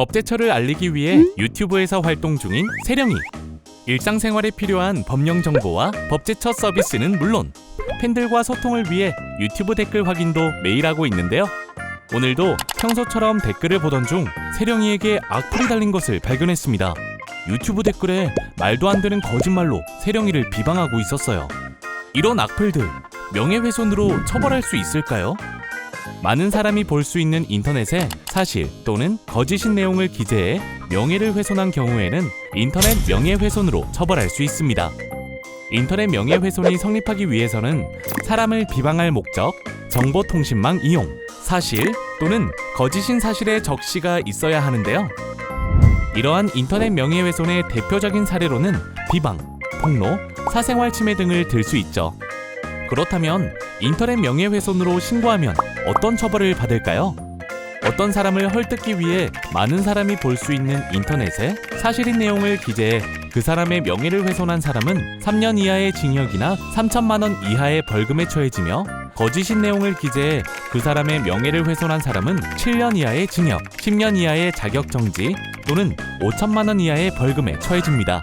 법제처를 알리기 위해 유튜브에서 활동 중인 세령이 일상생활에 필요한 법령 정보와 법제처 서비스는 물론 팬들과 소통을 위해 유튜브 댓글 확인도 매일 하고 있는데요. 오늘도 평소처럼 댓글을 보던 중 세령이에게 악플이 달린 것을 발견했습니다. 유튜브 댓글에 말도 안 되는 거짓말로 세령이를 비방하고 있었어요. 이런 악플들 명예훼손으로 처벌할 수 있을까요? 많은 사람이 볼 수 있는 인터넷에 사실 또는 거짓인 내용을 기재해 명예를 훼손한 경우에는 인터넷 명예훼손으로 처벌할 수 있습니다. 인터넷 명예훼손이 성립하기 위해서는 사람을 비방할 목적, 정보통신망 이용, 사실 또는 거짓인 사실의 적시가 있어야 하는데요. 이러한 인터넷 명예훼손의 대표적인 사례로는 비방, 폭로, 사생활 침해 등을 들 수 있죠. 그렇다면 인터넷 명예훼손으로 신고하면 어떤 처벌을 받을까요? 어떤 사람을 헐뜯기 위해 많은 사람이 볼 수 있는 인터넷에 사실인 내용을 기재해 그 사람의 명예를 훼손한 사람은 3년 이하의 징역이나 3천만 원 이하의 벌금에 처해지며 거짓인 내용을 기재해 그 사람의 명예를 훼손한 사람은 7년 이하의 징역, 10년 이하의 자격 정지 또는 5천만 원 이하의 벌금에 처해집니다.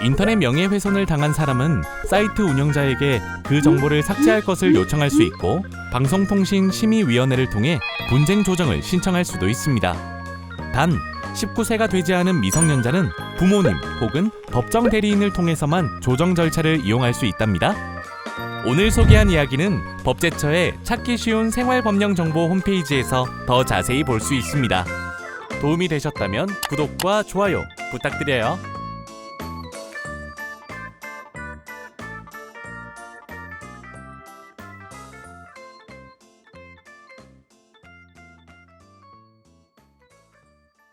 인터넷 명예훼손을 당한 사람은 사이트 운영자에게 그 정보를 삭제할 것을 요청할 수 있고 방송통신심의위원회를 통해 분쟁 조정을 신청할 수도 있습니다. 단 19세가 되지 않은 미성년자는 부모님 혹은 법정 대리인을 통해서만 조정 절차를 이용할 수 있답니다. 오늘 소개한 이야기는 법제처의 찾기 쉬운 생활법령 정보 홈페이지에서 더 자세히 볼 수 있습니다. 도움이 되셨다면 구독과 좋아요 부탁드려요.